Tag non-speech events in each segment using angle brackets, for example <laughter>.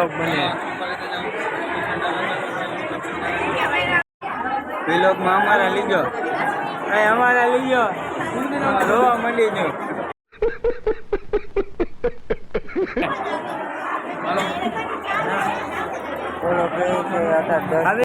Vlog બને. વ્લોગમાં અમારા લીધો. અહીં અમારા લીધો. રોવા માંડી જો <laughs> બોલો કેવું છે અત્યારે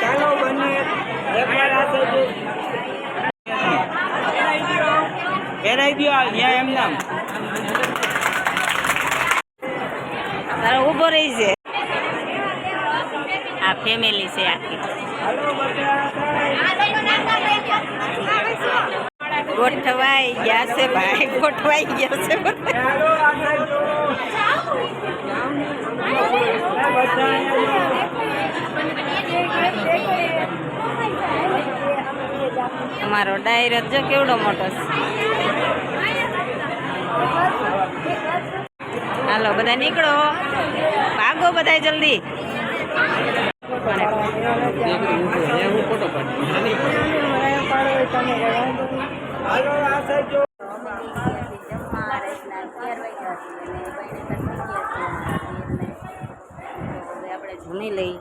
ચાલો બંને એકવાર આ સાઈડ. પહેરાઈ દો અહીંયા એમ નામ. તારો ઊભો રહી છે. આ ફેમિલી છે આખી. ગોઠવાઈ ગયા છે ભાઈ, ગોઠવાઈ ગયા છે. અમારો ડાયરો જો કેવડો મોટો છે. હાલો, બધા નીકળો. ભાગો બધા જલ્દી. આપણે જમી લઈ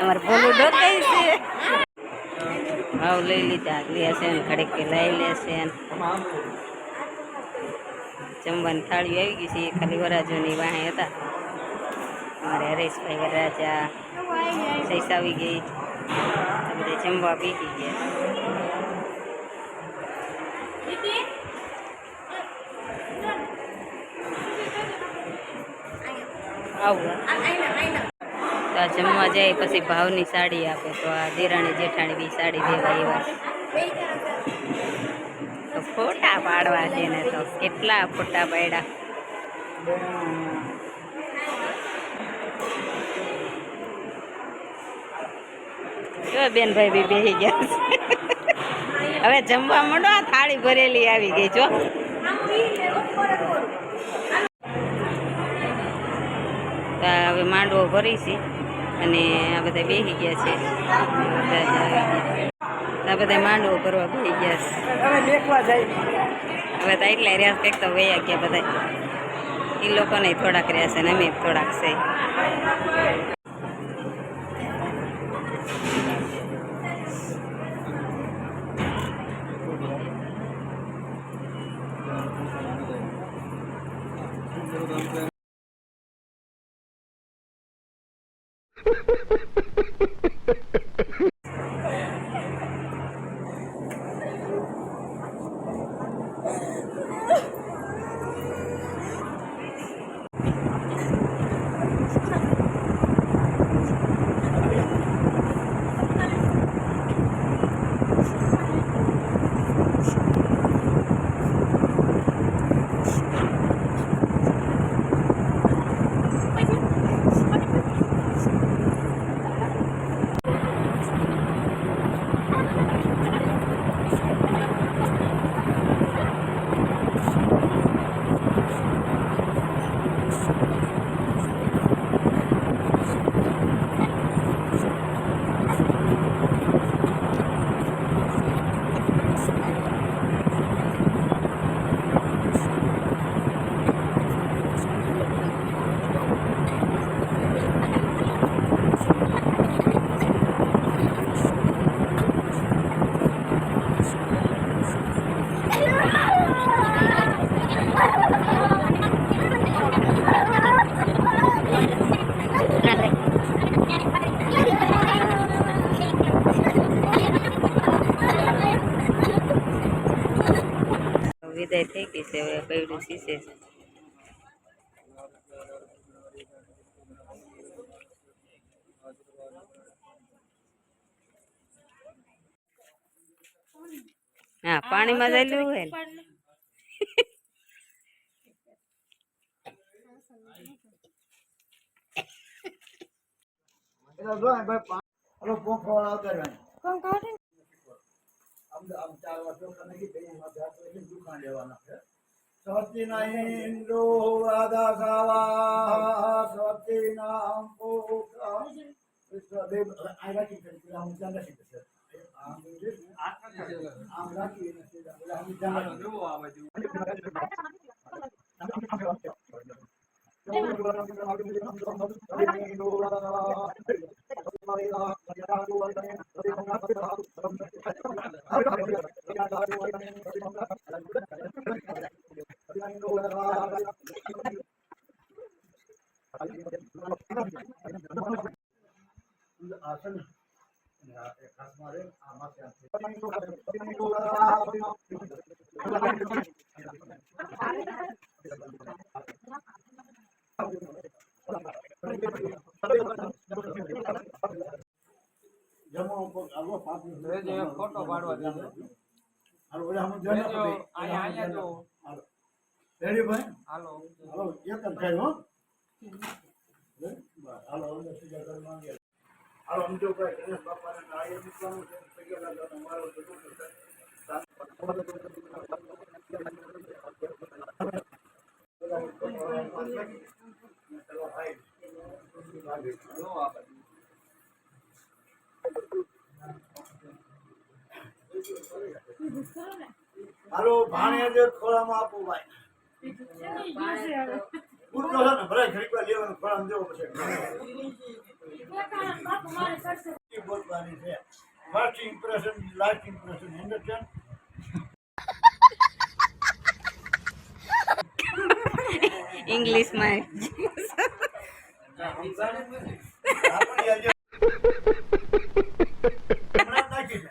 અમારે ભોલું ડોકાઈ છે. ભાવ લઈ લીધા લે છે ને, ઘડીક કે લઈ લેશે ને. જમવાની થાળી આવી ગઈ છે, એ ખાલી વરાજોની વાહે હતા. અમારે હરેશભાઈ વરાજા સૈસાવી ગઈ બધે જમવા પીકી ગયા. આવું તો આ જમવા જાય પછી ભાવની સાડી આપે, તો આ દેરાણી જેઠાણી બી સાડી દેવા એવા તો ફોટા પાડવા છે ને તો કેટલા ફોટા પાડ્યા? કેવા બેનભાઈ બી બેસી ગયા હવે જમવા માંડો આ થાળી ભરેલી આવી ગઈ જો. હવે માંડવો ભરી છે અને આ બધા બેસી ગયા છે. આ બધા માંડવો ભરવા બેસી ગયા છે. હવે તો એટલા રહ્યા કંઈક તો વયા ગયા બધા. એ લોકોને થોડાક રહ્યા છે ને અમે થોડાક છે. Ha ha ha ha ha! છે હવે કયું શીશે છે. હા પાણીમાં જયેલું હોય ને. કોણ ને ભાઈ પા- ઓલો પોખો વાળો આવતો રહ્યો. આમ તો આમ ચાર વાર ચોખા નાખી દઈએ, એમાં ચાર તો એટલે દુકાન લેવાના છે. સવતીના ઈંડો રાધા ખાવા, સવતીના પોખા. વિશ્વદેવ, આ રાખી કરી, પેલા હું ત્યાં રાખી દઈશ. આમ છે ને, આમ રાખી અને સીધા, પેલા હું ત્યાં રાખી દઈશ. આસન ખાસ મારે આમાં જમો ઉપર આવો પાછું રેજો, એક ફોટો પાડવા. હાલો રેડી ભાઈ. હાલો હાલો એક જ થાય હો. હાલો હવે સીધા ઘરમાં ગયા. હાલો આમ ગણેશ બાપાને નાળિયેર મૂકવાનું છે જો જે ખોળામાં આપો ભાઈ. પૂરતો છે ને ભલે ઘડી લેવાનું ખોળામાં દેવો પછી. બોલવાની છે first impression last impression understand ઇંગ્લિશમાં આપણે આજે હમણાં નાખી છે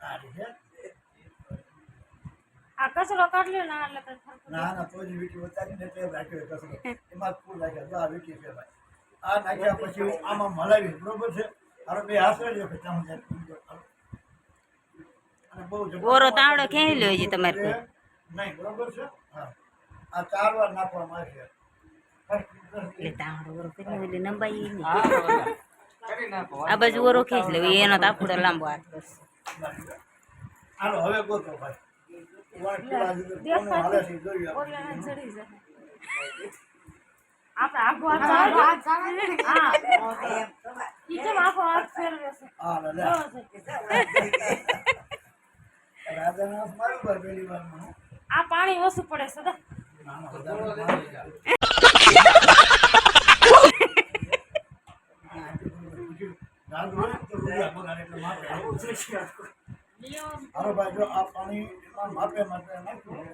આ રીતે. આ કચરો કાઢ્યો ને એટલે કઈ ફરક ના ના તો જ વીટી ઉતારીને એટલે રાખ્યો છે કચરો. એમાં ફૂલ રાખ્યા જો આ વીટી છે ભાઈ આ નાખ્યા પછી આમાં મલાવી બરોબર છે? હારો બે હાથ રેડ્યો કે ત્યાં સુધી પીજો. અને બહુ જબરદસ્ત ઓરો તાવડો ક્યાંય લ્યો છે તમારે કોઈ? નહીં બરોબર છે? હા. આ ચાર વાર નાખવામાં આવશે First impression એટલે તાવડો ઓરો કર્યો એટલે નંબાઈ નહીં હા, ઓલા. કરી નાખો આ બાજુ ઓરો ખેંચ લેવો એનો તાપડો લાંબો હાથ કરશે હાલો હવે ગોતો ભાઈ. તમારે કેવા છે? કોનું હાલે છે જોઈએ આપણે. આખો હાથ હા કેમ આખો હાથ ફેરવે છે? હા લે, લે. કેવો છે? રાજાના હાથ માર્યું પર પહેલી વારમાં. આ પાણી ઓછું પડે સદા ભાઈ જો આ પાણી માપે નાખ્યું.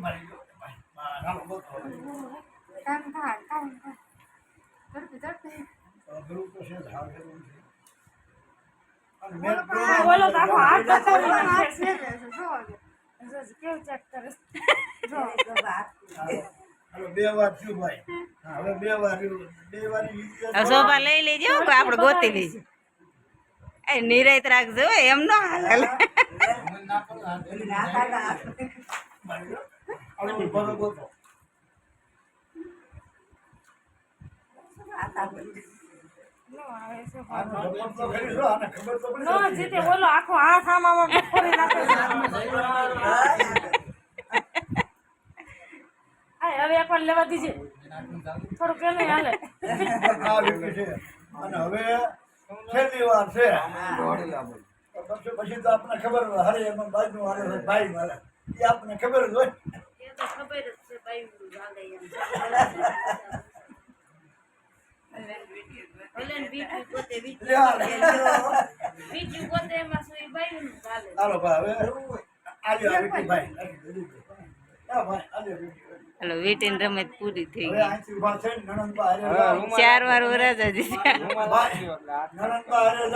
હવે આ બીજી વાર હો. મારી ગયો ભાઈ. હા, હાલો ગોતો. અઘરું તો છે જ, હાવ છે. અને મેં આ બોલો તો હાથ બતાવી નાખે છે. જો કેવું ચેક કરે જો બે વાર થયું ભાઈ હવે બે વાર બે વાર ઈ રીતે હવે શોભા લઈ લેજો કે આપણે ગોતી લેજો એ નિરાયત રાખજો એમ નો હાલ આખો હાથ આમાં હવે એકવાર લેવા દીજે. થોડું હાલે. આ વ્યક્તિ છે. અને હવે છેલ્લી વાર છે. પછી પછી તો આપણને ખબર હરે એમાં બાજુ હોય, ભાઈ મારે. એ આપણને ખબર જ હોય. સુઈ બાયું ચાલે હાલો ભાઈ વ્યક્તિ. હાલો વીટીન રમત પૂરી થઈ ગઈ ચાર વાર વરસ હજી